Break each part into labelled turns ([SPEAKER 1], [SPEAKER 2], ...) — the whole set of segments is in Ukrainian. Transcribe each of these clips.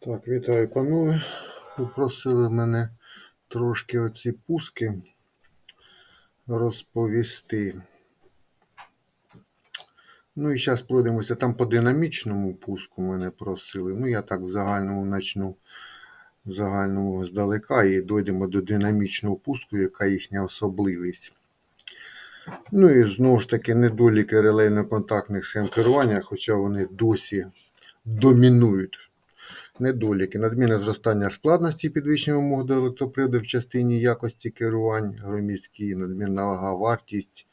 [SPEAKER 1] Так, вітаю, панове. Попросили мене трошки оці пуски розповісти. Ну і зараз пройдемося. Там по динамічному пуску мене просили. Ну, я так в загальному начну в загальному здалека і дойдемо до динамічного пуску, яка їхня особливість. Ну і знову ж таки недоліки релейно-контактних схем керування, хоча вони досі домінують. Недоліки. Надмірне зростання складності і підвищення вимог до електроприводу в частині якості керувань, громіські, надмірна вага, вартість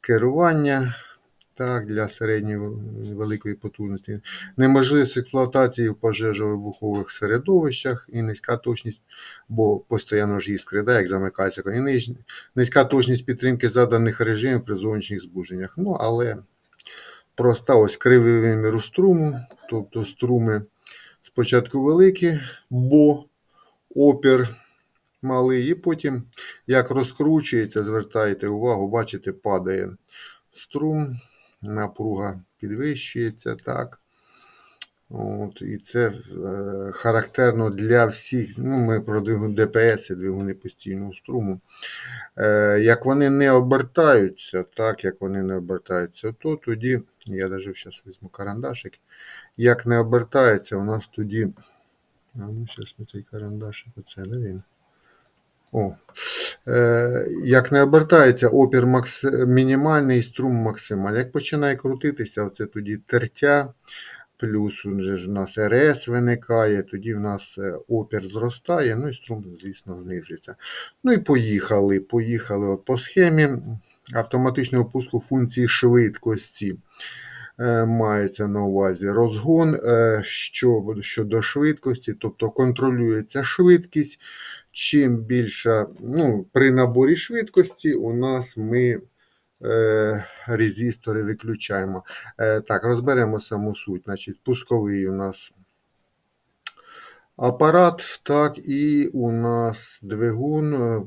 [SPEAKER 1] керування так, для середньої великої потужності, неможливість експлуатації в пожежовибухових середовищах і низька точність, бо постійно ж іскри, да, як замикається, і низька точність підтримки заданих режимів при зовнішніх збудженнях. Ну, але проста ось кривий вимір струму, тобто струми спочатку великі, бо опір малий, і потім, як розкручується, звертайте увагу, бачите, падає струм, напруга підвищується, так. От, і це е, характерно для всіх. Ну, ми про ДПС, двигуни постійного струму. Е, як вони не обертаються, так, як вони не обертаються, то тоді, я навіть зараз візьму карандашик, як не обертається, у нас тоді. А ну, зараз ми цей карандашик, оце, де він? О. Е, як не обертається, опір макс... мінімальний, струм максимальний. Як починає крутитися, це тоді тертя, плюс он же ж у нас РС виникає, тоді в нас е, опір зростає, ну і струм, звісно, знижується. Ну і поїхали. Поїхали от по схемі автоматичного пуску функції швидкості. Е, Мається на увазі розгон е, що, щодо швидкості, тобто контролюється швидкість. Чим більша, ну, при наборі швидкості у нас ми резистори виключаємо. Е, так, розберемо саму суть. Значить, пусковий у нас апарат, так, і у нас двигун е,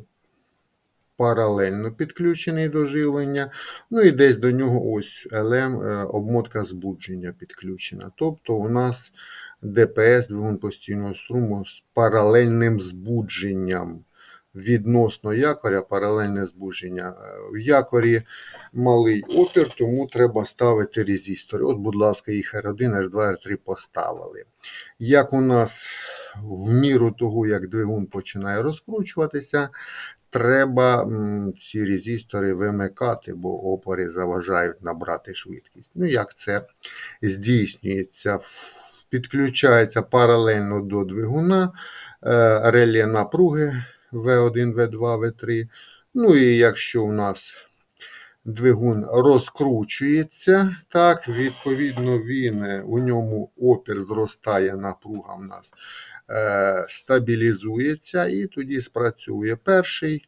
[SPEAKER 1] паралельно підключений до живлення. Ну і десь до нього ось е, обмотка збудження підключена. Тобто у нас ДПС, двигун постійного струму з паралельним збудженням. Відносно якоря, паралельне збудження. Е, В якорі малий опір, тому треба ставити резистори. От, будь ласка, їх R1, R2, R3 поставили. Як у нас в міру того, як двигун починає розкручуватися, треба ці резистори вимикати, бо опори заважають набрати швидкість. Ну, як це здійснюється? Підключається паралельно до двигуна е, реле напруги V1, V2, V3. Ну і якщо у нас двигун розкручується, так, відповідно, він, е, у ньому опір зростає, напруга в нас е, стабілізується, і тоді спрацює перший,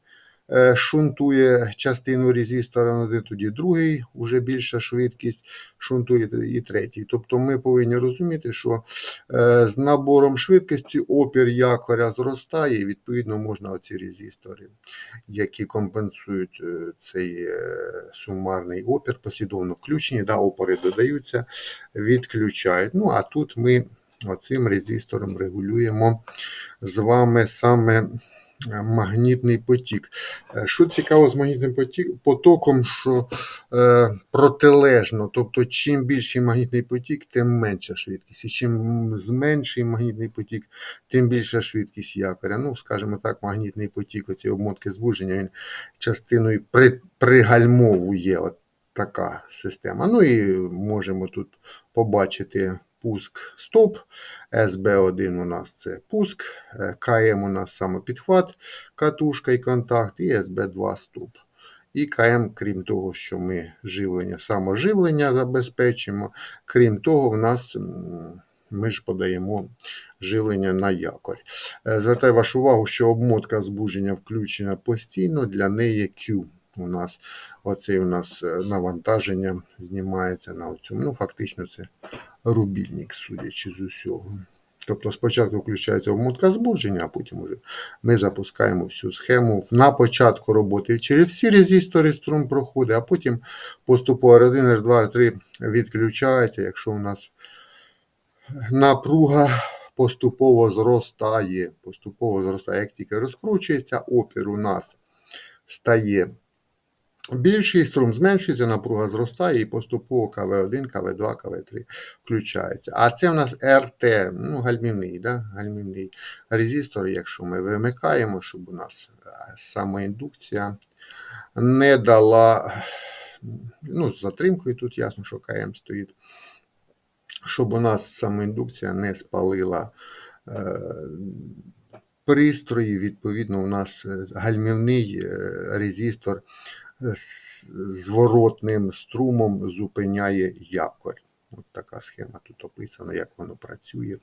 [SPEAKER 1] шунтує частину резистора на один, тоді другий, вже більша швидкість, шунтує і третій. Тобто ми повинні розуміти, що е, з набором швидкості опір якоря зростає, і відповідно можна оці резистори, які компенсують е, цей е, сумарний опір, послідовно включені, да, опори додаються, відключають. Ну а тут ми оцим резистором регулюємо з вами саме е, магнітний потік. Е, Що цікаво з магнітним потоком, що е, протилежно, тобто чим більший магнітний потік, тим менша швидкість. І чим зменший магнітний потік, тим більша швидкість якоря. Ну, скажімо так, магнітний потік, оці обмотки збудження, він частиною при, пригальмовує. От така система. Ну і можемо тут побачити пуск стоп. СБ1 у нас це пуск, КМ у нас самопідхват, катушка і контакт, і СБ2 стоп. І КМ, крім того, що ми живлення, саможивлення забезпечимо, крім того, в нас ми ж подаємо живлення на якорь. Е, Звертаю вашу увагу, що обмотка збудження включена постійно, для неї Q. У нас оце у нас е, навантаження знімається на цьому. Ну, фактично, це рубільник, судячи з усього. Тобто спочатку включається обмотка збудження, а потім уже ми запускаємо всю схему на початку роботи. Через всі резистори струм проходить, а потім поступово R1, R2, R3 відключається, якщо у нас напруга поступово зростає. Поступово зростає. Як тільки розкручується, опір у нас стає більший, струм зменшується, напруга зростає і поступово КВ1, КВ2, КВ3 включається. А це у нас РТ, ну, гальмівний, да? гальмівний резистор, якщо ми вимикаємо, щоб у нас е, самоіндукція не дала, ну, з затримкою тут ясно, що КМ стоїть щоб у нас самоіндукція не спалила е, пристрої. Відповідно, у нас е, гальмівний резистор зворотним струмом зупиняє якорь. От така схема тут описана, як воно працює.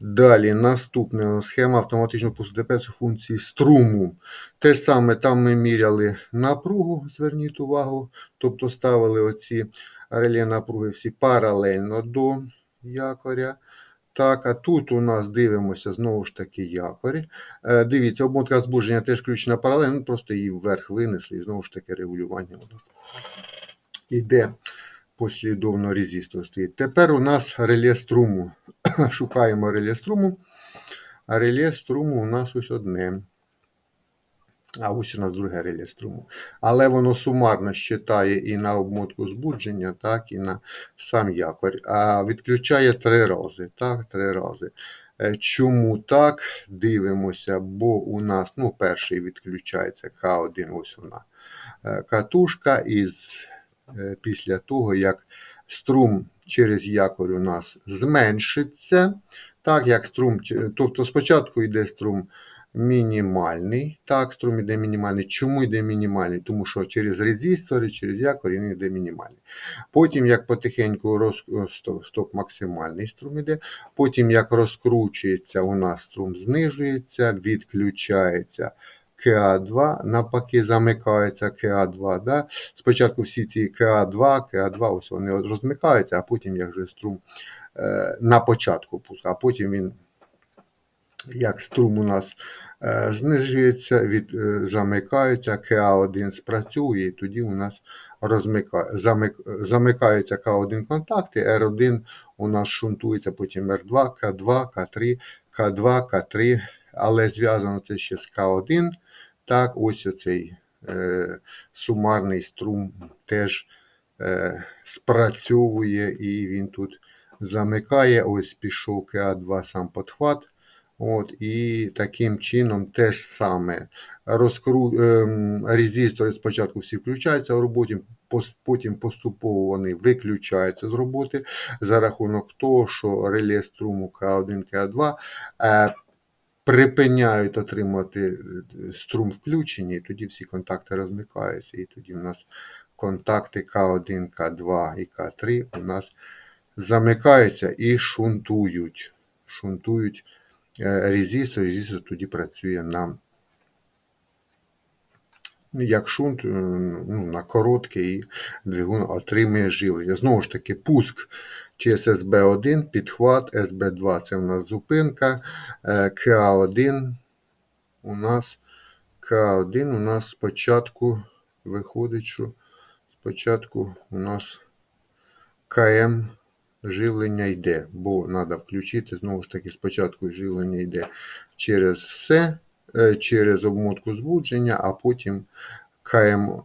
[SPEAKER 1] Далі наступна схема автоматичного посудепесу функції струму. Те саме там ми міряли напругу, зверніть увагу, тобто ставили оці реле напруги всі паралельно до якоря. Так, а тут у нас дивимося знову ж таки якорі. Е, дивіться, обмотка збудження теж включена паралельно, ну, просто її вверх винесли, і знову ж таки регулювання у нас іде послідовно резистор. Тепер у нас реле струму. Шукаємо реле струму. А реле струму у нас ось одне. А ось у нас друге реле струму. Але воно сумарно щитає і на обмотку збудження, так, і на сам якорь. А відключає три рази. Так, три рази. Е, чому так? Дивимося, бо у нас ну, перший відключається К1, ось вона е, катушка. І е, після того, як струм через якорь у нас зменшиться, так, як струм, тобто спочатку йде струм мінімальний. Так, струм йде мінімальний. Чому йде мінімальний? Тому що через резистори, через якор він йде мінімальний. Потім, як потихеньку роз... стоп, максимальний струм йде. Потім, як розкручується, у нас струм знижується, відключається. КА2, навпаки, замикається КА2. Да? Спочатку всі ці КА2, КА2, ось вони розмикаються, а потім як же струм е, на початку пуска, а потім він як струм у нас е, знижується, від, е, замикається, КА1 спрацює, і тоді у нас розмика, замик, замикаються К1 контакти, R1 у нас шунтується, потім R2, К2, К3, К2, К3, але зв'язано це ще з К1. Так, ось оцей е, сумарний струм теж е, спрацьовує і він тут замикає. Ось пішов КА2 сам подхват. От, І таким чином теж саме розкру... ем, резистори спочатку всі включаються в роботі, потім поступово вони виключаються з роботи за рахунок того, що реле струму К1, К2 е, припиняють отримати е, струм включені, і тоді всі контакти розмикаються, і тоді у нас контакти К1, К2 і К3 у нас замикаються і шунтують. шунтують резистор, резистор тоді працює на як шунт е, ну, на короткий двигун отримує живлення. Знову ж таки, пуск через СБ1, підхват, СБ2 це у нас зупинка, е, КА1 у нас К1 у нас спочатку виходить, що спочатку у нас КМ живлення йде, бо треба включити, знову ж таки, спочатку живлення йде через все, е, через обмотку збудження, а потім КМ е,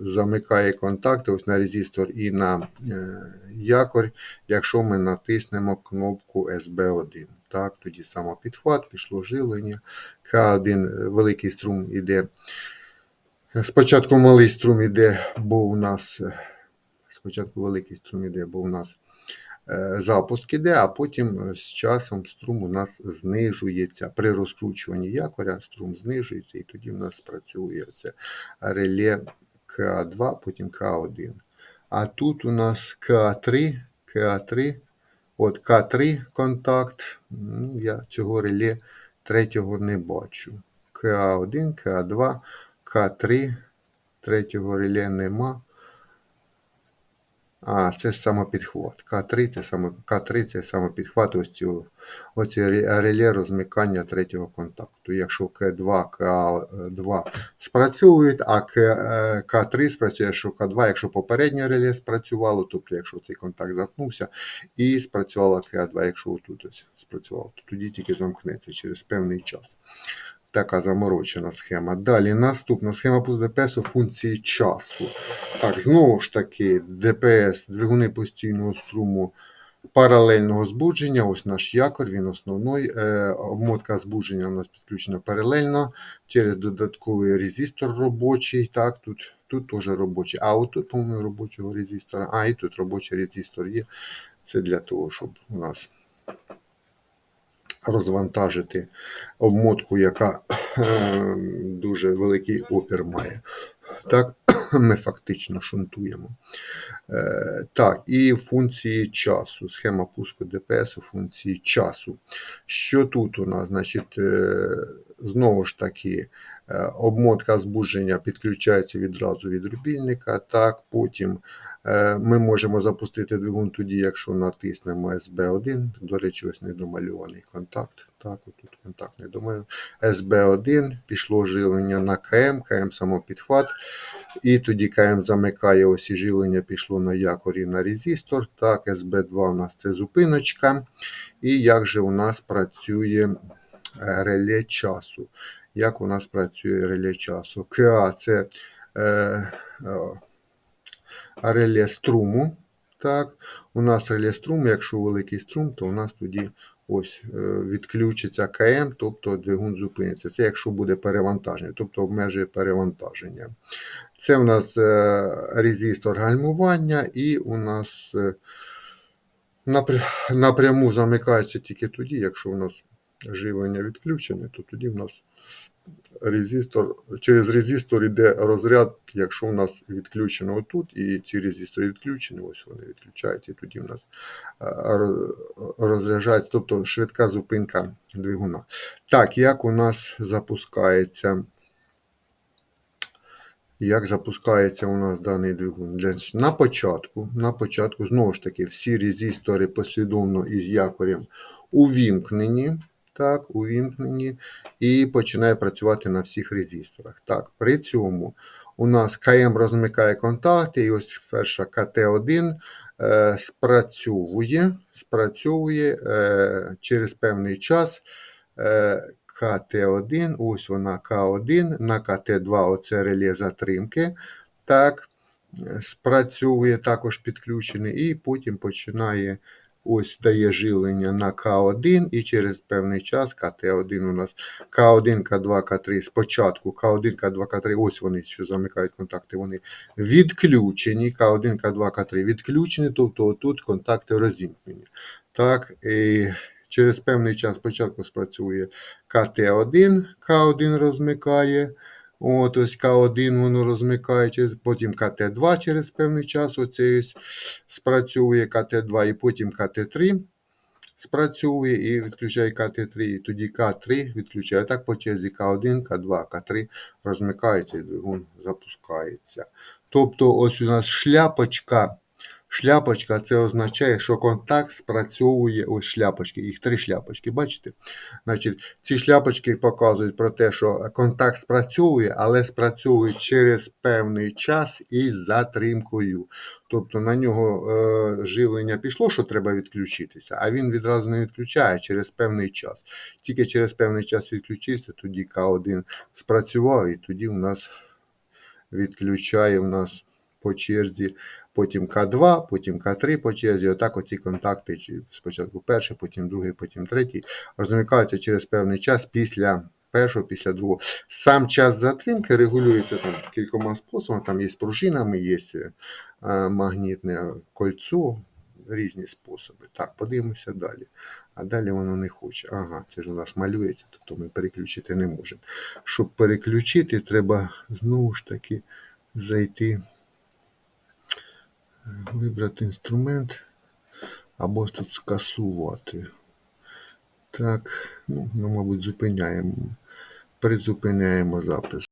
[SPEAKER 1] замикає контакти ось на резистор і на е, якорь, якщо ми натиснемо кнопку SB1. Так, Тоді самопідхват, пішло живлення. К1 великий струм йде. Спочатку малий струм йде, бо у нас спочатку великий струм йде, бо у нас запуск іде, а потім е, з часом струм у нас знижується. При розкручуванні якоря струм знижується, і тоді в нас спрацює це реле К2, потім К1. А тут у нас К3, К3, от К3 контакт. ну, Я цього реле третього не бачу. К1, К2, К3, третього реле нема. А, це самопідхват. К3 це само, К3 це самопідхват ось цього, оці реле розмикання третього контакту. Якщо К2, К2 спрацьовують, а К, е, К3 спрацює, якщо К2, якщо попереднє реле спрацювало, тобто якщо цей контакт замкнувся, і спрацювала К2, якщо ось спрацювало, то тоді тільки замкнеться через певний час. Така заморочена схема. Далі наступна схема по ДПС у функції часу. Так, знову ж таки, ДПС, двигуни постійного струму паралельного збудження. Ось наш якор, він основний. Е, обмотка збудження у нас підключена паралельно через додатковий резистор робочий. Так, тут, тут теж робочий. А отут, по-моєму, робочого резистора. А, і тут робочий резистор є. Це для того, щоб у нас розвантажити обмотку, яка е, дуже великий опір має. Так, ми фактично шунтуємо. Е, Так, і функції часу. Схема пуску ДПС у функції часу. Що тут у нас? Значить, е, знову ж таки, обмотка збудження підключається відразу від рубільника. Так, потім е, ми можемо запустити двигун тоді, якщо натиснемо SB1. До речі, ось недомальований контакт. Так, отут контакт недомальований. SB1, пішло живлення на КМ, КМ самопідхват. І тоді КМ замикає ось і живлення, пішло на якорі на резистор. Так, СБ2 у нас це зупиночка. І як же у нас працює е, реле часу? Як у нас працює реле часу? КА це е, е, реле струму. Так, у нас реле струму, якщо великий струм, то у нас тоді ось е, відключиться КМ, тобто двигун зупиниться. Це якщо буде перевантаження, тобто обмежує перевантаження. Це у нас е, резистор гальмування, і у нас е, напряму замикається тільки тоді, якщо у нас живлення відключене, то тоді в нас резистор, через резистор йде розряд, якщо у нас відключено отут, і ці резистори відключені, ось вони відключаються, і тоді в нас розряджається, тобто швидка зупинка двигуна. Так, як у нас запускається як запускається у нас даний двигун. На початку, на початку, знову ж таки, всі резистори послідовно із якорем увімкнені. Так, увімкнені і починає працювати на всіх резисторах. Так, при цьому у нас КМ розмикає контакти, і ось перша КТ1 е, спрацьовує, спрацьовує е, через певний час. Е, КТ1, ось вона К1, на КТ2 оце реле затримки. Так, е, спрацьовує також підключений, і потім починає ось дає живлення на К1, і через певний час КТ1 у нас К1, К2, К3 спочатку К1, К2, К3, ось вони, що замикають контакти, вони відключені. К1, К2, К3 відключені, тобто отут контакти розімкнені. Так, і через певний час спочатку спрацює КТ1, К1 розмикає. От ось К1 воно розмикає, потім КТ2 через певний час оце ось спрацьовує КТ2, і потім КТ3 спрацьовує і відключає КТ3, і тоді К3 відключає. Так по черзі К1, К2, К3 розмикається і двигун запускається. Тобто ось у нас шляпочка. Шляпочка це означає, що контакт спрацьовує ось шляпочки, їх три шляпочки, бачите? Значить, ці шляпочки показують про те, що контакт спрацьовує, але спрацьовує через певний час із затримкою. Тобто на нього е, живлення пішло, що треба відключитися, а він відразу не відключає через певний час. Тільки через певний час відключився, тоді К1 спрацював, і тоді у нас відключає у нас по черзі, потім К2, потім К3 по черзі. Отак оці контакти, чи спочатку перший, потім другий, потім третій, розмикаються через певний час після першого, після другого. Сам час затримки регулюється там кількома способами. Там є з пружинами, є е, магнітне кольцо, різні способи. Так, подивимося далі. А далі воно не хоче. Ага, це ж у нас малюється, тобто ми переключити не можемо. Щоб переключити, треба знову ж таки зайти, вибрати інструмент або тут скасувати. Так, ну, ну, мабуть, зупиняємо. Призупиняємо запис.